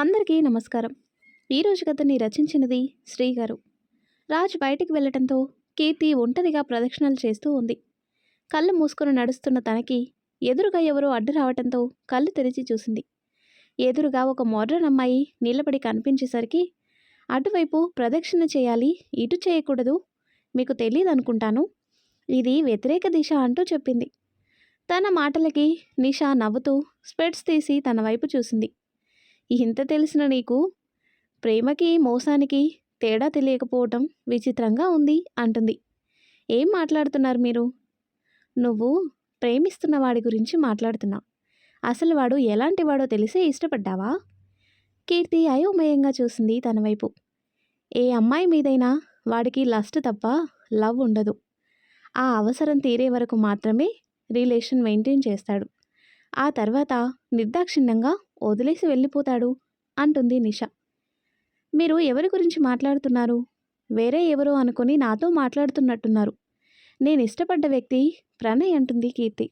అందరికీ నమస్కారం. ఈరోజు కథని రచించినది శ్రీగారు. రాజు రాజ్ బయటికి వెళ్ళటంతో కీర్తి ఒంటరిగా ప్రదక్షిణలు చేస్తూ ఉంది. కళ్ళు మూసుకొని నడుస్తున్న తనకి ఎదురుగా ఎవరో అడ్డు రావటంతో కళ్ళు తెరిచి చూసింది. ఎదురుగా ఒక మోడ్రన్ అమ్మాయి నిలబడి కనిపించేసరికి అటువైపు ప్రదక్షిణ చేయాలి ఇటు చేయకూడదు మీకు తెలియదు అనుకుంటాను ఇది వ్యతిరేక దిశ అంటూ చెప్పింది. తన మాటలకి నిషా నవ్వుతూ స్పెట్స్ తీసి తన వైపు చూసింది. ఇంత తెలిసిన నీకు? ప్రేమకి మోసానికి తేడా తెలియకపోవటం విచిత్రంగా ఉంది అంటుంది. ఏం మాట్లాడుతున్నారు మీరు? నువ్వు ప్రేమిస్తున్న వాడి గురించి మాట్లాడుతున్నావు అసలు వాడు ఎలాంటి వాడో తెలిసే ఇష్టపడ్డావా? కీర్తి అయోమయంగా చూసింది తన వైపు. ఏ అమ్మాయి మీదైనా వాడికి లస్ట్ తప్ప లవ్ ఉండదు. ఆ అవసరం తీరే వరకు మాత్రమే రిలేషన్ మెయింటైన్ చేస్తాడు. ఆ తర్వాత నిర్దాక్షిణ్యంగా వదిలేసి వెళ్ళిపోతాడు అంటుంది నిష. మీరు ఎవరి గురించి మాట్లాడుతున్నారు? వేరే ఎవరో అనుకుని నాతో మాట్లాడుతున్నట్టున్నారు. నేను ఇష్టపడ్డ వ్యక్తి ప్రణయ్ అంటుంది కీర్తి.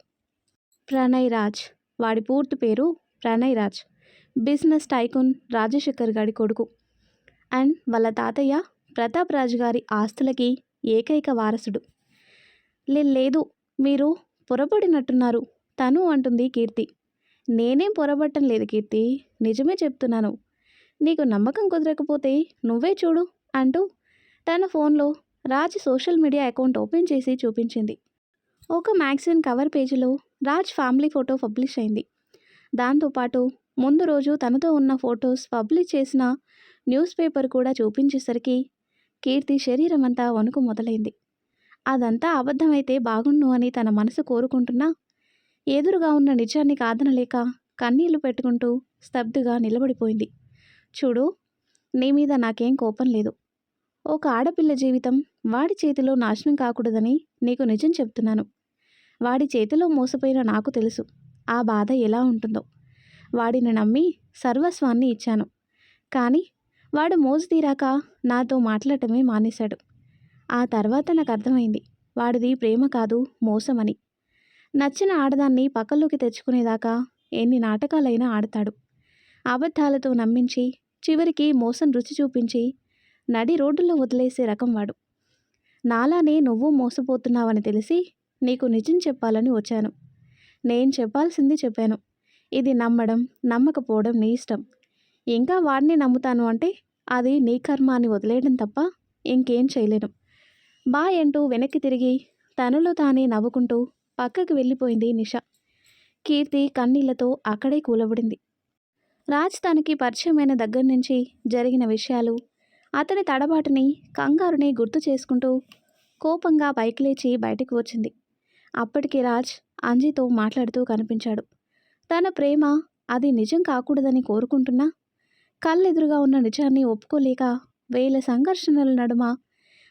ప్రణయ్ రాజ్. వాడి పూర్తి పేరు ప్రణయ్ రాజ్. బిజినెస్ టైకున్ రాజశేఖర్ గారి కొడుకు. అండ్ వాళ్ళ తాతయ్య ప్రతాప్ రాజ్ గారి ఆస్తులకి ఏకైక వారసుడు. "లే- లేదు మీరు పొరపడినట్టున్నారు తను అంటుంది కీర్తి. నేనేం పొరబట్టం లేదు కీర్తి. నిజమే చెప్తున్నాను. నీకు నమ్మకం కుదరకపోతే నువ్వే చూడు అంటూ తన ఫోన్లో Raj social media account open చేసి చూపించింది. ఒక మ్యాగజైన్ కవర్ పేజీలో రాజ్ ఫ్యామిలీ ఫోటో పబ్లిష్ అయింది. దాంతోపాటు ముందు రోజు తనతో ఉన్న ఫొటోస్ పబ్లిష్ చేసిన న్యూస్ పేపర్ కూడా చూపించేసరికి కీర్తి శరీరం అంతా వణుకు మొదలైంది. అదంతా అబద్ధమైతే బాగుండు అని తన మనసు కోరుకుంటున్నా ఎదురుగా ఉన్న నిజాన్ని కాదనలేక కన్నీళ్ళు పెట్టుకుంటూ స్తబ్దుగా నిలబడిపోయింది. చూడు నీ మీద నాకేం కోపం లేదు. ఒక ఆడపిల్ల జీవితం వాడి చేతిలో నాశనం కాకూడదని నీకు నిజం చెప్తున్నాను. వాడి చేతిలో మోసపోయిన నాకు తెలుసు. ఆ బాధ ఎలా ఉంటుందో. వాడిని నమ్మి సర్వస్వాన్ని ఇచ్చాను. కానీ వాడు మోజు తీరాక నాతో మాట్లాడటమే మానేశాడు. ఆ తర్వాత నాకు అర్థమైంది వాడిది ప్రేమ కాదు మోసమని. నచ్చిన ఆడదాన్ని పక్కలోకి తెచ్చుకునేదాకా ఎన్ని నాటకాలైనా ఆడతాడు. అబద్ధాలతో నమ్మించి చివరికి మోసం రుచి చూపించి నడి రోడ్డులో వదిలేసే రకం వాడు. నాలానే నువ్వు మోసపోతున్నావని తెలిసి నీకు నిజం చెప్పాలని వచ్చాను. నేను చెప్పాల్సింది చెప్పాను. ఇది నమ్మడం నమ్మకపోవడం నీ ఇష్టం. ఇంకా వాడిని నమ్ముతాను అంటే అది నీ కర్మ అని వదిలేయడం తప్ప ఇంకేం చేయలేను. బాయ్ అంటూ వెనక్కి తిరిగి తనలో తానే నవ్వుకుంటూ పక్కకు వెళ్ళిపోయింది నిష. కీర్తి కన్నీళ్ళతో అక్కడే కూలబడింది. రాజ్ తనకి పరిచయమైన దగ్గర నుంచి జరిగిన విషయాలు అతని తడబాటుని కంగారుని గుర్తు చేసుకుంటూ కోపంగా పైకి లేచి బయటకు వచ్చింది. అప్పటికి రాజ్ అంజీతో మాట్లాడుతూ కనిపించాడు. తన ప్రేమ అది నిజం కాకూడదని కోరుకుంటున్నా కళ్ళెదురుగా ఉన్న నిజాన్ని ఒప్పుకోలేక వేల సంఘర్షణల నడుమ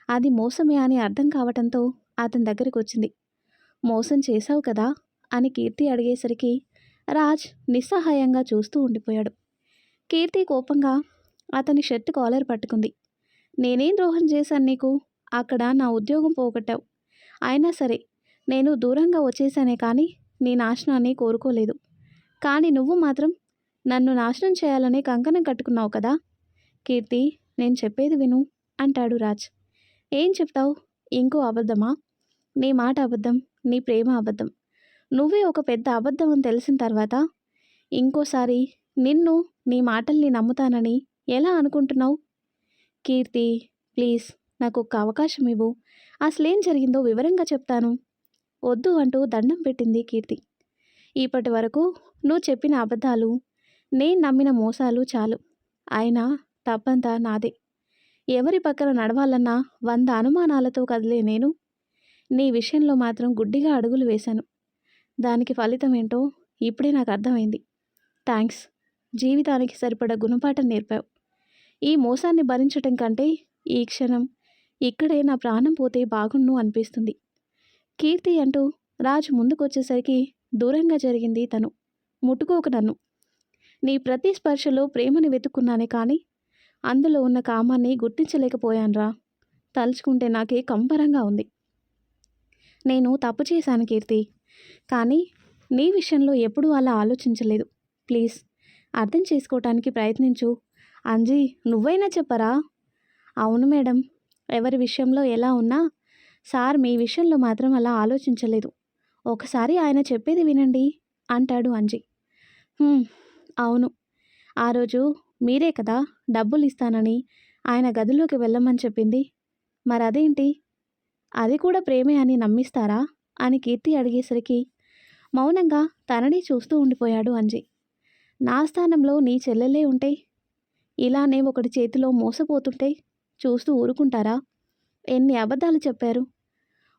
అది మోసమే అని అర్థం కావటంతో అతని దగ్గరికి వచ్చింది. మోసం చేశావు కదా? అని కీర్తి అడిగేసరికి రాజ్ నిస్సహాయంగా చూస్తూ ఉండిపోయాడు. కీర్తి కోపంగా అతని షర్ట్ కాలర్ పట్టుకుంది. నేనేం ద్రోహం చేశాను నీకు? అక్కడ నా ఉద్యోగం పోగొట్టావు. అయినా సరే నేను దూరంగా వచ్చేసానే కానీ నీ నాశనాన్ని కోరుకోలేదు. కానీ నువ్వు మాత్రం నన్ను నాశనం చేయాలని కంకణం కట్టుకున్నావు కదా? కీర్తి నేను చెప్పేది విను అంటాడు రాజ్. ఏం చెప్తావు? ఇంకో అబద్ధమా? నీ మాట అబద్ధం. నీ ప్రేమ అబద్ధం. నువ్వే ఒక పెద్ద అబద్ధం అని తెలిసిన తర్వాత ఇంకోసారి నిన్ను నీ మాటల్ని నమ్ముతానని ఎలా అనుకుంటున్నావు? కీర్తి ప్లీజ్ నాకు ఒక్క అవకాశం ఇవ్వు. అసలేం జరిగిందో వివరంగా చెప్తాను. వద్దు అంటూ దండం పెట్టింది కీర్తి. ఇప్పటి వరకు నువ్వు చెప్పిన అబద్ధాలు నేను నమ్మిన మోసాలు చాలు. అయినా తప్పంతా నాదే. ఎవరి పక్కన నడవాలన్నా వంద అనుమానాలతో కదిలే నేను నీ విషయంలో మాత్రం గుడ్డిగా అడుగులు వేశాను. దానికి ఫలితం ఏంటో ఇప్పుడే నాకు అర్థమైంది. థ్యాంక్స్ జీవితానికి సరిపడ గుణపాఠం నేర్పావు. ఈ మోసాన్ని భరించటం కంటే ఈ క్షణం ఇక్కడే నా ప్రాణం పోతే బాగుండు అనిపిస్తుంది. కీర్తి అంటూ రాజు ముందుకొచ్చేసరికి దూరంగా జరిగింది తను. ముట్టుకోకు నన్ను. నీ ప్రతి స్పర్శలో ప్రేమని వెతుక్కున్నానే కానీ అందులో ఉన్న కామాన్ని గుర్తించలేకపోయానురా. తలుచుకుంటే నాకే కంపరంగా ఉంది. నేను తప్పు చేశాను కీర్తి. కానీ నీ విషయంలో ఎప్పుడూ అలా ఆలోచించలేదు. ప్లీజ్ అర్థం చేసుకోవటానికి ప్రయత్నించు. అంజీ నువ్వైనా చెప్పరా? అవును మేడం ఎవరి విషయంలో ఎలా ఉన్నా సార్ మీ విషయంలో మాత్రం అలా ఆలోచించలేదు. ఒకసారి ఆయన చెప్పేది వినండి అంటాడు అంజీ. అవును. ఆ రోజు మీరే కదా డబ్బులు ఇస్తానని ఆయన గదిలోకి వెళ్ళమని చెప్పింది. మరి అదేంటి అది కూడా ప్రేమే అని నమ్మిస్తారా? అని కీర్తి అడిగేసరికి మౌనంగా తనని చూస్తూ ఉండిపోయాడు అంజి. నా స్థానంలో నీ చెల్లెలే ఉంటే ఇలానే ఒకటి చేతిలో మోసపోతుంటే చూస్తూ ఊరుకుంటారా? ఎన్ని అబద్ధాలు చెప్పారు?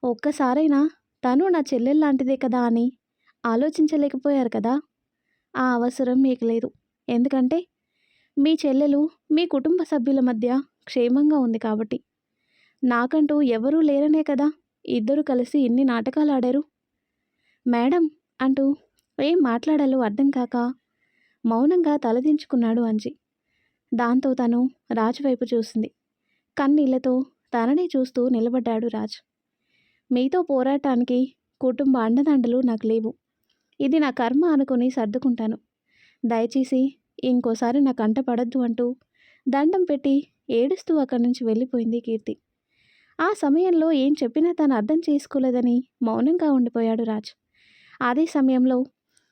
ఒక్కసారైనా తను నా చెల్లెల్లాంటిదే కదా అని ఆలోచించలేకపోయారు కదా? ఆ అవసరం మీకు లేదు. ఎందుకంటే మీ చెల్లెలు మీ కుటుంబ సభ్యుల మధ్య క్షేమంగా ఉంది కాబట్టి. నాకంటూ ఎవరూ లేరనే కదా? ఇద్దరు కలిసి ఇన్ని నాటకాలు ఆడారు మేడం అంటూ ఏం మాట్లాడాలో అర్థం కాక మౌనంగా తలదించుకున్నాడు అంజి. దాంతో తను రాజు వైపు చూసింది. కన్నీళ్ళతో తననే చూస్తూ నిలబడ్డాడు రాజ్. మీతో పోరాటానికి కుటుంబ అండదండలు నాకు లేవు. ఇది నా కర్మ అనుకుని సర్దుకుంటాను. దయచేసి ఇంకోసారి నా కంట పడద్దు అంటూ దండం పెట్టి ఏడుస్తూ అక్కడి నుంచి వెళ్ళిపోయింది కీర్తి. ఆ సమయంలో ఏం చెప్పినా తను అర్థం చేసుకోలేదని మౌనంగా ఉండిపోయాడు రాజ్. అదే సమయంలో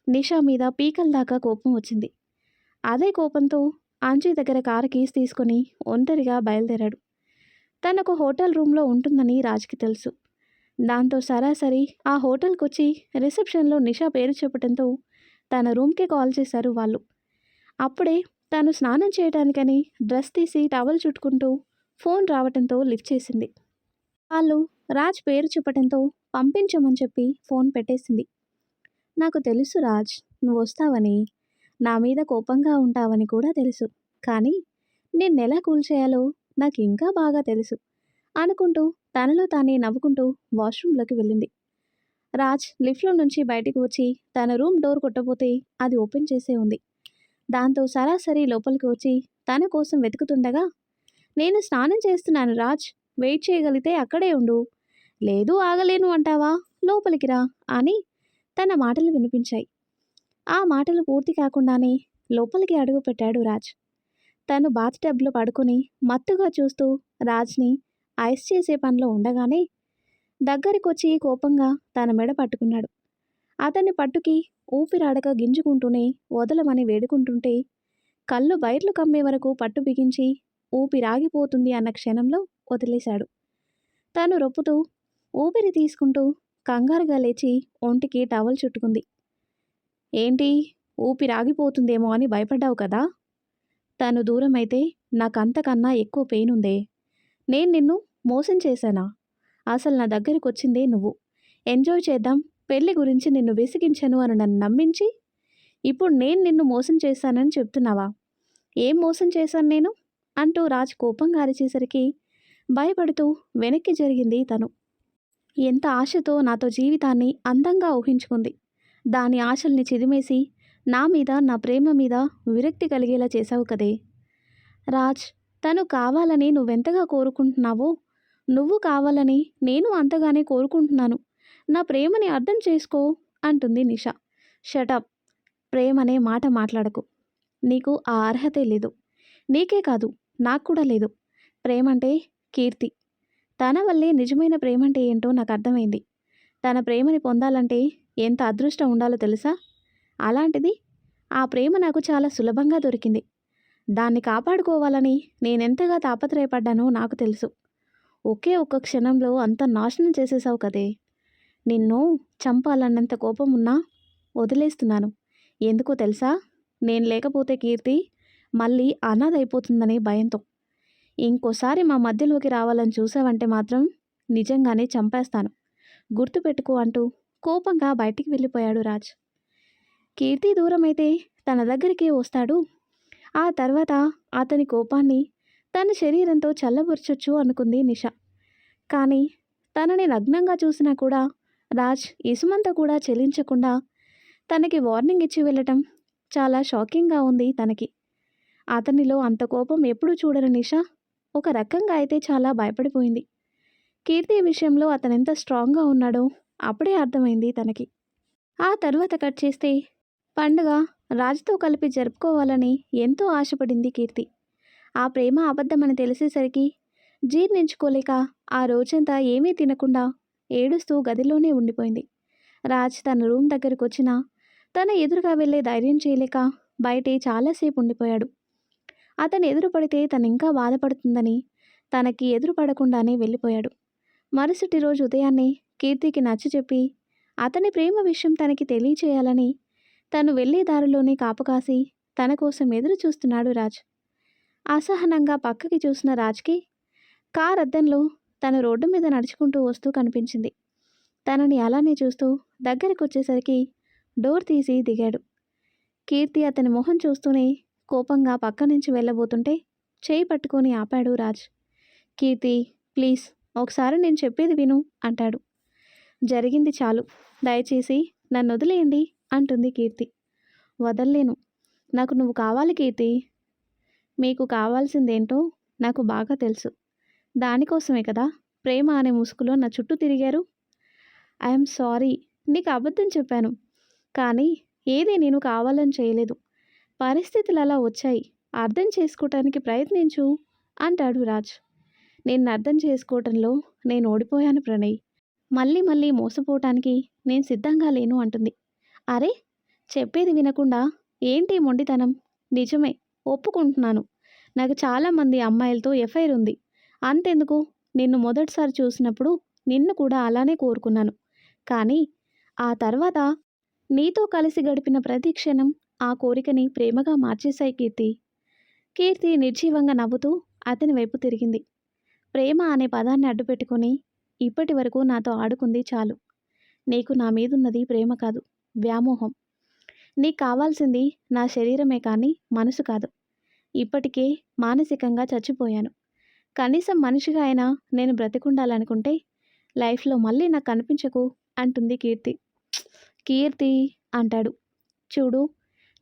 నిషా మీద పీకల దాకా కోపం వచ్చింది. అదే కోపంతో అంజీ దగ్గర కారు కీస్ తీసుకొని ఒంటరిగా బయలుదేరాడు. తనకు హోటల్ రూమ్లో ఉంటుందని రాజ్కి తెలుసు. దాంతో సరాసరి ఆ హోటల్కి వచ్చి రిసెప్షన్లో నిషా పేరు చెప్పడంతో తన రూమ్కి కాల్ చేశారు వాళ్ళు. అప్పుడే తాను స్నానం చేయడానికని డ్రెస్ తీసి టవల్ చుట్టుకుంటూ ఫోన్ రావడంతో లిఫ్ట్ చేసింది. వాళ్ళు రాజ్ పేరు చెప్పడంతో పంపించమని చెప్పి ఫోన్ పెట్టేసింది. నాకు తెలుసు రాజ్ నువ్వు వస్తావని నా మీద కోపంగా ఉంటావని కూడా తెలుసు. కానీ నిన్నెలా కూల్చేయాలో నాకు ఇంకా బాగా తెలుసు అనుకుంటూ తనలో తానే నవ్వుకుంటూ వాష్రూమ్లోకి వెళ్ళింది. రాజ్ లిఫ్ట్లో నుంచి బయటికి వచ్చి తన రూమ్ డోర్ కొట్టబోతే అది ఓపెన్ చేసే ఉంది. దాంతో సరాసరి లోపలికి వచ్చి తన కోసం వెతుకుతుండగా నేను స్నానం చేస్తున్నాను రాజ్ వెయిట్ చేయగలిగితే అక్కడే ఉండు. లేదు ఆగలేను అంటావా? లోపలికి రా అని తన మాటలు వినిపించాయి. ఆ మాటలు పూర్తి కాకుండానే లోపలికి అడుగు పెట్టాడు రాజ్. తను బాత్ టబ్లో పడుకొని మత్తుగా చూస్తూ రాజ్ని ఐస్ చేసే పనిలో ఉండగానే దగ్గరికొచ్చి కోపంగా తన మెడ పట్టుకున్నాడు. అతన్ని పట్టుకి ఊపిరాడక గింజుకుంటూనే వదలమని వేడుకుంటుంటే కళ్ళు బయర్లు కమ్మే వరకు పట్టు బిగించి ఊపిరాగిపోతుంది అన్న క్షణంలో వదిలేశాడు. తను రొప్పుతూ ఊపిరి తీసుకుంటూ కంగారుగా లేచి ఒంటికి టవల్ చుట్టుకుంది. ఏంటి? ఊపిరాగిపోతుందేమో అని భయపడ్డావు కదా? తను దూరమైతే నాకంతకన్నా ఎక్కువ పెయిన్ ఉందే. నేను నిన్ను మోసం చేశానా? అసలు నా దగ్గరికి వచ్చిందే నువ్వు. ఎంజాయ్ చేద్దాం. పెళ్ళి గురించి నిన్ను విసిగించను అని నన్ను నమ్మించి ఇప్పుడు నేను నిన్ను మోసం చేశానని చెప్తున్నావా? ఏం మోసం చేశాను నేను? అంటూ రాజ్ కోపంగా అరిచేసరికి భయపడుతూ వెనక్కి జరిగింది తను. ఎంత ఆశతో నాతో జీవితాన్ని అందంగా ఊహించుకుంది. దాని ఆశల్ని చిదిమేసి నా మీద నా ప్రేమ మీద విరక్తి కలిగేలా చేశావు కదే. రాజ్ తను కావాలని నువ్వెంతగా కోరుకుంటున్నావో నువ్వు కావాలని నేను అంతగానే కోరుకుంటున్నాను. నా ప్రేమని అర్థం చేసుకో అంటుంది నిషా. షటప్. ప్రేమనే మాట మాట్లాడకు. నీకు ఆ అర్హతే లేదు. నీకే కాదు. నాకు కూడా లేదు. ప్రేమ అంటే కీర్తి. తన వల్లే నిజమైన ప్రేమ అంటే ఏంటో నాకు అర్థమైంది. తన ప్రేమని పొందాలంటే ఎంత అదృష్టం ఉండాలో తెలుసా? అలాంటిది ఆ ప్రేమ నాకు చాలా సులభంగా దొరికింది. దాన్ని కాపాడుకోవాలని నేనెంతగా తాపత్రయపడ్డానో నాకు తెలుసు. ఒకే ఒక్క క్షణంలో అంత నాశనం చేసేసావు కదే. నిన్ను చంపాలన్నంత కోపం ఉన్నా వదిలేస్తున్నాను. ఎందుకో తెలుసా? నేను లేకపోతే కీర్తి మళ్ళీ అనాథైపోతుందనే భయంతో. ఇంకోసారి మా మధ్యలోకి రావాలని చూసావంటే మాత్రం నిజంగానే చంపేస్తాను. గుర్తుపెట్టుకో అంటూ కోపంగా బయటికి వెళ్ళిపోయాడు రాజ్. కీర్తి దూరమైతే తన దగ్గరికి వస్తాడు. ఆ తర్వాత అతని కోపాన్ని తన శరీరంతో చల్లబరచొచ్చు అనుకుంది నిష. కానీ తనని నగ్నంగా చూసినా కూడా రాజ్ ఇసుమంత కూడా చెల్లించకుండా తనకి వార్నింగ్ ఇచ్చి వెళ్ళటం చాలా షాకింగ్గా ఉంది తనకి. అతనిలో అంత కోపం ఎప్పుడూ చూడని నిషా. ఒక రకంగా అయితే చాలా భయపడిపోయింది. కీర్తి విషయంలో అతనెంత స్ట్రాంగ్గా ఉన్నాడో అప్పుడే అర్థమైంది తనకి. ఆ తర్వాత కట్ చేస్తే పండుగ రాజుతో కలిపి జరుపుకోవాలని ఎంతో ఆశపడింది కీర్తి. ఆ ప్రేమ అబద్ధమని తెలిసేసరికి జీర్ణించుకోలేక ఆ రోజంతా ఏమీ తినకుండా ఏడుస్తూ గదిలోనే ఉండిపోయింది. రాజ్ తన రూమ్ దగ్గరకు వచ్చినా తన ఎదురుగా వెళ్ళే ధైర్యం చేయలేక బయటే చాలాసేపు ఉండిపోయాడు. అతను ఎదురు పడితే తను ఇంకా బాధపడుతుందని తనకి ఎదురు పడకుండానే వెళ్ళిపోయాడు. మరుసటి రోజు ఉదయాన్నే కీర్తికి నచ్చ చెప్పి అతని ప్రేమ విషయం తనకి తెలియచేయాలని తను వెళ్ళే దారిలోనే కాపుకాసి తన కోసం ఎదురు చూస్తున్నాడు రాజ్. అసహనంగా పక్కకి చూసిన రాజ్కి కార్ అద్దంలో తను రోడ్డు మీద నడుచుకుంటూ వస్తూ కనిపించింది. తనని అలానే చూస్తూ దగ్గరికి వచ్చేసరికి డోర్ తీసి దిగాడు. కీర్తి అతని మొహం చూస్తూనే కోపంగా పక్క నుంచి వెళ్ళబోతుంటే చేయి పట్టుకొని ఆపాడు రాజ్. కీర్తి ప్లీజ్ ఒకసారి నేను చెప్పేది విను అంటాడు. జరిగింది చాలు. దయచేసి నన్ను వదిలేయండి అంటుంది కీర్తి. వదల్లేను. నాకు నువ్వు కావాలి కీర్తి. మీకు కావాల్సిందేంటో నాకు బాగా తెలుసు. దానికోసమే కదా ప్రేమ అనే ముసుగులో నా చుట్టూ తిరిగారు. ఐఎమ్ సారీ నీకు అబద్ధం చెప్పాను. కానీ ఏది నేను కావాలని చేయలేదు. పరిస్థితులు అలా వచ్చాయి. అర్థం చేసుకోవటానికి ప్రయత్నించు అంటాడు రాజ్. నేను అర్థం చేసుకోవటంలో నేను ఓడిపోయాను ప్రణయ్. మళ్ళీ మళ్ళీ మోసపోవటానికి నేను సిద్ధంగా లేను అంటుంది. అరే చెప్పేది వినకుండా ఏంటి మొండితనం? నిజమే ఒప్పుకుంటున్నాను. నాకు చాలామంది అమ్మాయిలతో ఎఫ్ఐఆర్ ఉంది. అంతెందుకు? నిన్ను మొదటిసారి చూసినప్పుడు నిన్ను కూడా అలానే కోరుకున్నాను. కానీ ఆ తర్వాత నీతో కలిసి గడిపిన ప్రతి క్షణం ఆ కోరికని ప్రేమగా మార్చేశాయి కీర్తి. కీర్తి నిర్జీవంగా నవ్వుతూ అతని వైపు తిరిగింది. ప్రేమ అనే పదాన్ని అడ్డుపెట్టుకుని ఇప్పటి వరకు నాతో ఆడుకుంది చాలు. నీకు నా మీదున్నది ప్రేమ కాదు వ్యామోహం. నీకు కావాల్సింది నా శరీరమే కానీ మనసు కాదు. ఇప్పటికే మానసికంగా చచ్చిపోయాను. కనీసం మనిషిగా అయినా నేను బ్రతికుండాలనుకుంటే లైఫ్లో మళ్ళీ నాకు కనిపించకు అంటుంది కీర్తి. కీర్తి అంటాడు. చూడు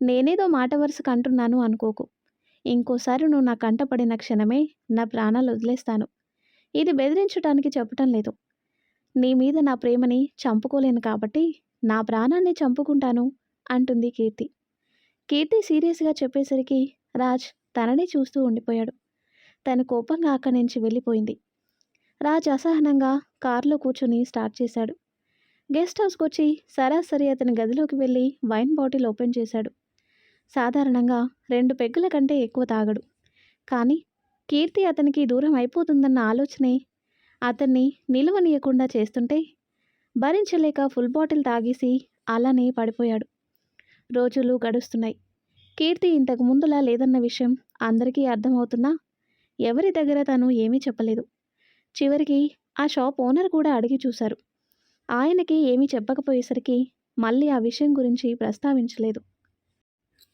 నేనేదో మాట వరుసకు అంటున్నాను అనుకోకు. ఇంకోసారి నువ్వు నా కంట పడిన క్షణమే నా ప్రాణాలు వదిలేస్తాను. ఇది బెదిరించడానికి చెప్పటం లేదు. నీ మీద నా ప్రేమని చంపుకోలేను కాబట్టి నా ప్రాణాన్ని చంపుకుంటాను అంటుంది కీర్తి. కీర్తి సీరియస్గా చెప్పేసరికి రాజ్ తనని చూస్తూ ఉండిపోయాడు. తన కోపంగా అక్కడి నుంచి వెళ్ళిపోయింది. రాజ్ అసహనంగా కారులో కూర్చొని స్టార్ట్ చేశాడు. గెస్ట్ హౌస్కి వచ్చి సరాసరి అతని గదిలోకి వెళ్ళి వైన్ బాటిల్ ఓపెన్ చేశాడు. సాధారణంగా రెండు పెగ్గుల కంటే ఎక్కువ తాగడు. కానీ కీర్తి అతనికి దూరం అయిపోతుందన్న ఆలోచనే అతన్ని నిలువనీయకుండా చేస్తుంటే భరించలేక ఫుల్ బాటిల్ తాగేసి అలానే పడిపోయాడు. రోజులు గడుస్తున్నాయి. కీర్తి ఇంతకు ముందులా లేదన్న విషయం అందరికీ అర్థమవుతున్నా ఎవరి దగ్గర తను ఏమీ చెప్పలేదు. చివరికి ఆ షాప్ ఓనర్ కూడా అడిగి చూశారు. ఆయనకి ఏమీ చెప్పకపోయేసరికి మళ్ళీ ఆ విషయం గురించి ప్రస్తావించలేదు.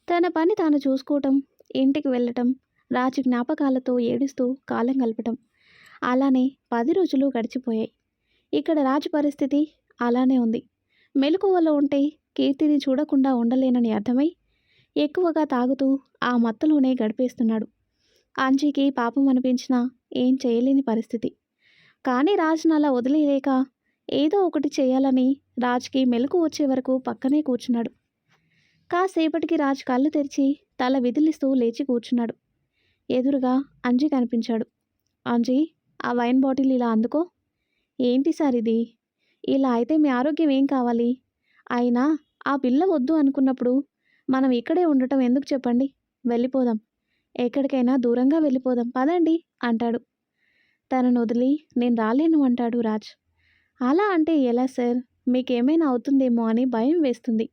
తన పని తాను చూసుకోవటం ఇంటికి వెళ్ళటం రాజు జ్ఞాపకాలతో ఏడుస్తూ కాలం గలపటం అలానే పది రోజులు గడిచిపోయాయి. ఇక్కడ రాజు పరిస్థితి అలానే ఉంది. మెలకువలో ఉంటే కీర్తిని చూడకుండా ఉండలేనని అర్థమై ఎక్కువగా తాగుతూ ఆ మత్తులోనే గడిపేస్తున్నాడు. అంజీకి పాపం అనిపించినా ఏం చేయలేని పరిస్థితి. కానీ రాజును అలా వదిలేయలేక ఏదో ఒకటి చేయాలని రాజ్కి మెలకు వచ్చే వరకు పక్కనే కూర్చున్నాడు. కాసేపటికి రాజ్ కళ్ళు తెరిచి తల విదిలిస్తూ లేచి కూర్చున్నాడు. ఎదురుగా అంజీ కనిపించాడు. అంజీ ఆ వైన్ బాటిల్ ఇలా అందుకో. ఏంటి సార్ ఇది? ఇలా అయితే మీ ఆరోగ్యం ఏం కావాలి? అయినా ఆ పిల్ల వద్దు అనుకున్నప్పుడు మనం ఇక్కడే ఉండటం ఎందుకు చెప్పండి? వెళ్ళిపోదాం. ఎక్కడికైనా దూరంగా వెళ్ళిపోదాం. పదండి అంటాడు. తనను వదిలి నేను రాలేను అంటాడు రాజ్. అలా అంటే ఎలా సార్? మీకేమైనా అవుతుందేమో అని భయం వేస్తుంది.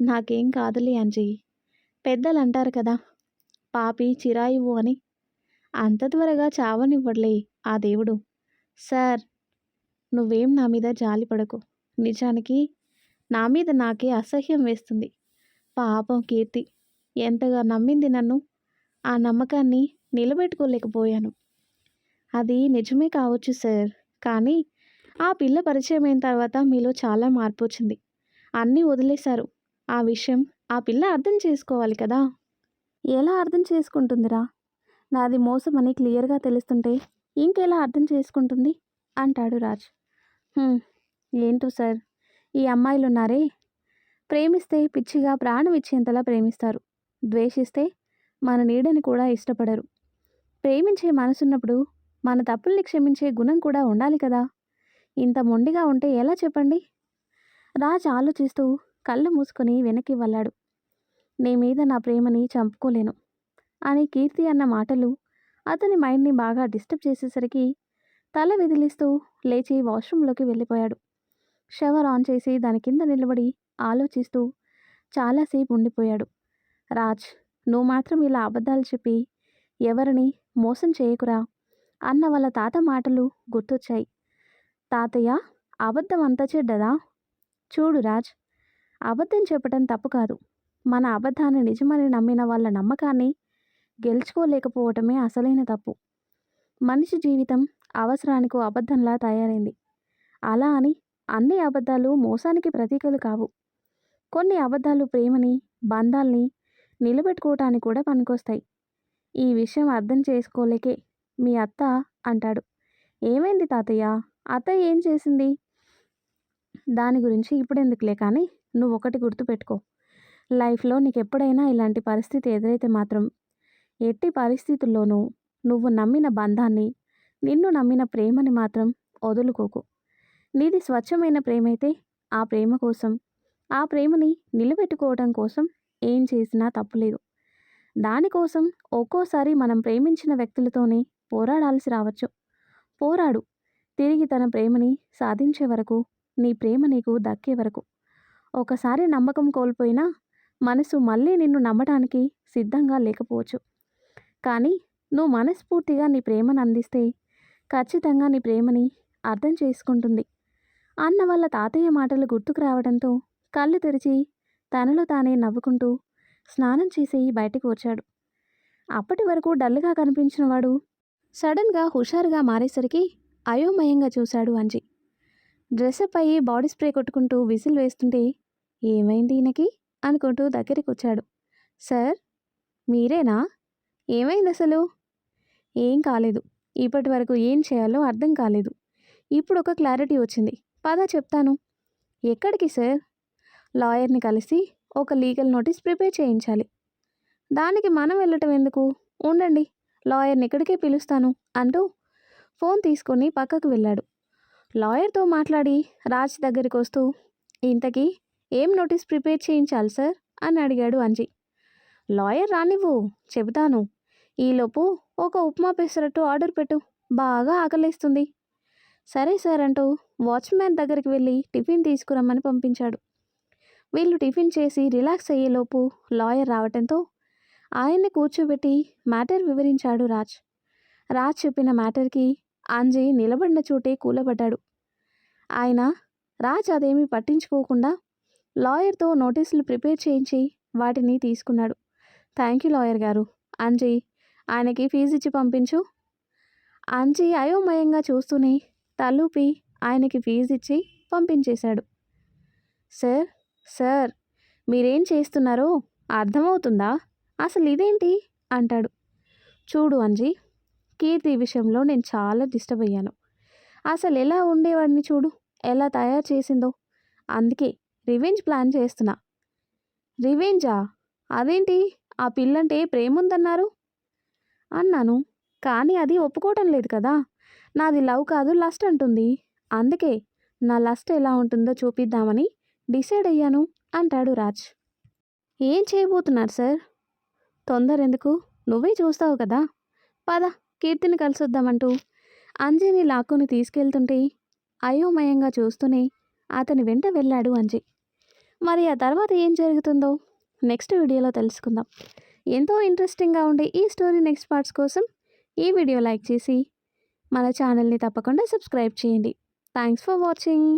నాకేం కాదులే అంజీ. పెద్దలు అంటారు కదా పాపి చిరాయువు అని. అంత త్వరగా చావనివ్వడులే ఆ దేవుడు. సార్ నువ్వేం నా మీద జాలి పడకు నిజానికి నా మీద నాకే అసహ్యం వేస్తుంది. పాపం కీర్తి ఎంతగా నమ్మింది నన్ను ఆ నమ్మకాన్ని నిలబెట్టుకోలేకపోయాను. అది నిజమే కావచ్చు సార్ కానీ ఆ పిల్ల పరిచయం అయిన తర్వాత మీలో చాలా మార్పు వచ్చింది అన్నీ వదిలేశారు. ఆ విషయం ఆ పిల్ల అర్థం చేసుకోవాలి కదా? ఎలా అర్థం చేసుకుంటుందిరా? నాది మోసం అని క్లియర్గా తెలుస్తుంటే ఇంకెలా అర్థం చేసుకుంటుంది? అంటాడు రాజ్. ఏంటో సార్ ఈ అమ్మాయిలు ఉన్నారే ప్రేమిస్తే పిచ్చిగా ప్రాణం ఇచ్చేంతలా ప్రేమిస్తారు. ద్వేషిస్తే మన నీడని కూడా ఇష్టపడరు. ప్రేమించే మనసున్నప్పుడు మన తప్పుల్ని క్షమించే గుణం కూడా ఉండాలి కదా? ఇంత మొండిగా ఉంటే ఎలా చెప్పండి? రాజ్ ఆలోచిస్తూ కళ్ళు మూసుకొని వెనక్కి వెళ్ళాడు నీ మీద నా ప్రేమని చంపుకోలేను. అని కీర్తి అన్న మాటలు అతని మైండ్ని బాగా డిస్టర్బ్ చేసేసరికి తల విదిలిస్తూ లేచి వాష్రూమ్లోకి వెళ్ళిపోయాడు. షవర్ ఆన్ చేసి దాని కింద నిలబడి ఆలోచిస్తూ చాలాసేపు ఉండిపోయాడు. రాజ్ నువ్వు మాత్రం ఇలా అబద్ధాలు చెప్పి ఎవరిని మోసం చేయకురా అన్న వాళ్ళ తాత మాటలు గుర్తొచ్చాయి. తాతయ్య అబద్ధం అంత చెడ్డదా? చూడు రాజ్ అబద్ధం చెప్పడం తప్పు కాదు. మన అబద్ధాన్ని నిజమని నమ్మిన వాళ్ళ నమ్మకాన్ని గెలుచుకోలేకపోవటమే అసలైన తప్పు. మనిషి జీవితం అవసరానికి అబద్ధంలా తయారైంది. అలా అని అన్ని అబద్ధాలు మోసానికి ప్రతీకలు కావు. కొన్ని అబద్ధాలు ప్రేమని బంధాల్ని నిలబెట్టుకోవటానికి కూడా పనికొస్తాయి. ఈ విషయం అర్థం చేసుకోలేకే మీ అత్త అంటాడు. ఏమైంది తాతయ్య? అత్త ఏం చేసింది? దాని గురించి ఇప్పుడెందుకులే కానీ నువ్వు ఒకటి గుర్తుపెట్టుకో. లైఫ్లో నీకు ఎప్పుడైనా ఇలాంటి పరిస్థితి ఎదురైతే మాత్రం ఎట్టి పరిస్థితుల్లోనూ నువ్వు నమ్మిన బంధాన్ని నిన్ను నమ్మిన ప్రేమని మాత్రం వదులుకోకు. నీది స్వచ్ఛమైన ప్రేమైతే ఆ ప్రేమ కోసం ఆ ప్రేమని నిలబెట్టుకోవడం కోసం ఏం చేసినా తప్పులేదు దానికోసం ఒక్కోసారి మనం ప్రేమించిన వ్యక్తులతోనే పోరాడాల్సి రావచ్చు. పోరాడు. తిరిగి తన ప్రేమని సాధించే వరకు నీ ప్రేమ నీకు దక్కే వరకు. ఒకసారి నమ్మకం కోల్పోయినా మనసు మళ్ళీ నిన్ను నమ్మడానికి సిద్ధంగా లేకపోవచ్చు. కానీ నువ్వు మనస్ఫూర్తిగా నీ ప్రేమను అందిస్తే ఖచ్చితంగా నీ ప్రేమని అర్థం చేసుకుంటుంది. అన్న వాళ్ళ తాతయ్య మాటలు గుర్తుకు రావడంతో కళ్ళు తెరిచి తనలో తానే నవ్వుకుంటూ స్నానం చేసి బయటకు వచ్చాడు. అప్పటి వరకు డల్గా కనిపించిన వాడు సడన్గా హుషారుగా మారేసరికి అయోమయంగా చూశాడు అంజి. డ్రెస్అప్ అయ్యి బాడీ స్ప్రే కొట్టుకుంటూ విసిల్ వేస్తుంటే ఏమైంది ఈయనకి? అనుకుంటూ దగ్గరికి వచ్చాడు సార్ మీరేనా? ఏమైంది అసలు? ఏం కాలేదు. ఇప్పటి వరకు ఏం చేయాలో అర్థం కాలేదు. ఇప్పుడు ఒక క్లారిటీ వచ్చింది. పద చెప్తాను. ఎక్కడికి సార్? లాయర్ని కలిసి ఒక లీగల్ నోటీస్ ప్రిపేర్ చేయించాలి. దానికి మనం వెళ్ళటం ఎందుకు? ఉండండి లాయర్ని ఇక్కడికే పిలుస్తాను అంటూ ఫోన్ తీసుకొని పక్కకు వెళ్ళాడు. లాయర్తో మాట్లాడి రాజ్ దగ్గరికి వస్తూ ఇంతకీ ఏం నోటీస్ ప్రిపేర్ చేయించాలి సార్? అని అడిగాడు అంజి. లాయర్ రానివ్వు చెబుతాను. ఈలోపు ఒక ఉప్మా పెసరట్టు ఆర్డర్ పెట్టు బాగా ఆకలేస్తుంది. సరే సార్ అంటూ వాచ్మ్యాన్ దగ్గరికి వెళ్ళి టిఫిన్ తీసుకురమ్మని పంపించాడు. వీళ్ళు టిఫిన్ చేసి రిలాక్స్ అయ్యేలోపు లాయర్ రావటంతో ఆయన్ని కూర్చోబెట్టి మ్యాటర్ వివరించాడు రాజ్. రాజ్ చెప్పిన మ్యాటర్కి అంజయ్ నిలబడిన చోటే కూలబడ్డాడు. ఆయన రాజ్ అదేమీ పట్టించుకోకుండా లాయర్తో నోటీసులు ప్రిపేర్ చేయించి వాటిని తీసుకున్నాడు. థ్యాంక్ యూ లాయర్ గారు. అంజీ ఆయనకి ఫీజు ఇచ్చి పంపించు. అంజీ అయోమయంగా చూస్తూనే తలూపి ఆయనకి ఫీజు ఇచ్చి పంపించేశాడు. సార్ సార్ మీరేం చేస్తున్నారో అర్థమవుతుందా? అసలు ఇదేంటి? అంటాడు. చూడు అంజీ కీర్తి విషయంలో నేను చాలా డిస్టర్బ్ అయ్యాను. అసలు ఎలా ఉండేవాడిని చూడు? ఎలా తయారు చేసిందో? అందుకే రివెంజ్ ప్లాన్ చేస్తున్నా. రివెంజా? అదేంటి? ఆ పిల్లంటే ప్రేముందన్నారు? అన్నాను. కానీ అది ఒప్పుకోవటం లేదు కదా. నాది లవ్ కాదు లస్ట్ అంటుంది. అందుకే నా లస్ట్ ఎలా ఉంటుందో చూపిద్దామని డిసైడ్ అయ్యాను అంటాడు రాజ్. ఏం చేయబోతున్నారు సార్? తొందర ఎందుకు? నువ్వే చూస్తావు కదా. పద కీర్తిని కలిసొద్దామంటూ. అంజీని లాక్కుని తీసుకెళ్తుంటే అయోమయంగా చూస్తూనే అతని వెంట వెళ్ళాడు అంజయ్ మరి ఆ తర్వాత ఏం జరుగుతుందో నెక్స్ట్ వీడియోలో తెలుసుకుందాం. ఎంతో ఇంట్రెస్టింగ్గా ఉండే ఈ స్టోరీ నెక్స్ట్ పార్ట్స్ కోసం ఈ వీడియో లైక్ చేసి మన ఛానల్ని తప్పకుండా సబ్స్క్రైబ్ చేయండి. Thanks for watching.